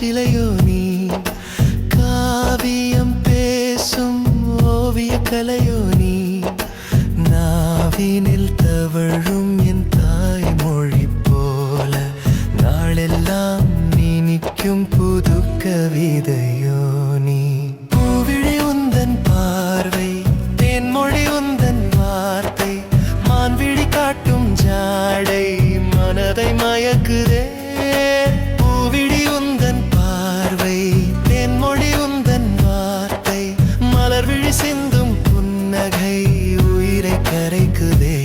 சிலையோ நீ? காவியம் பேசும் ஓவிய கலையோ நீ? நாவினில் தவழும் என் தாய்மொழி போல நாளெல்லாம் நீ நிற்கும் புது கவிதையோ நீ? பூவிழி உந்தன் பார்வை தென்மொழி உந்தன் வார்த்தை மான்விழி காட்டும் ஜாடை மனதை மயக்குதே. உயிரை கரைக்குதே.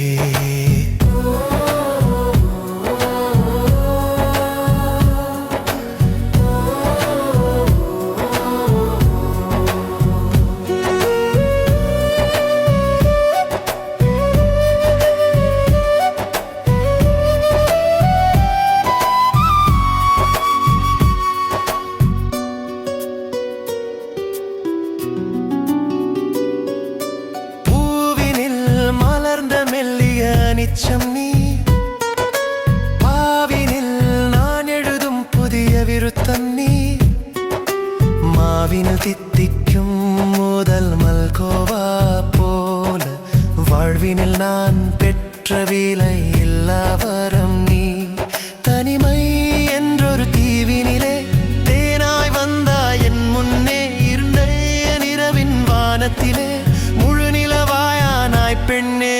மெல்லிய நிச்சம் நீ பாவினில் நான் எழுதும் புதிய விருத்தம் நீ மாவினில் தித்திக்கும் முதல் மல்கோவா போல வாழ்வினில் நான் பெற்ற விலை இல்லாவரம் நீ. தனிமை என்றொரு தீவினிலே தேனாய் வந்தாய் என் முன்னே இருண்ட நிறவின் வானத்திலே முழு நிலவாயானாய் பெண்ணே.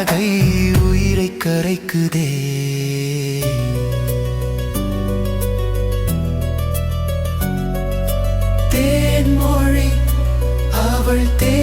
புன்னகை உயிரை கரைக்குதே. தேன்மொழி அவள் தே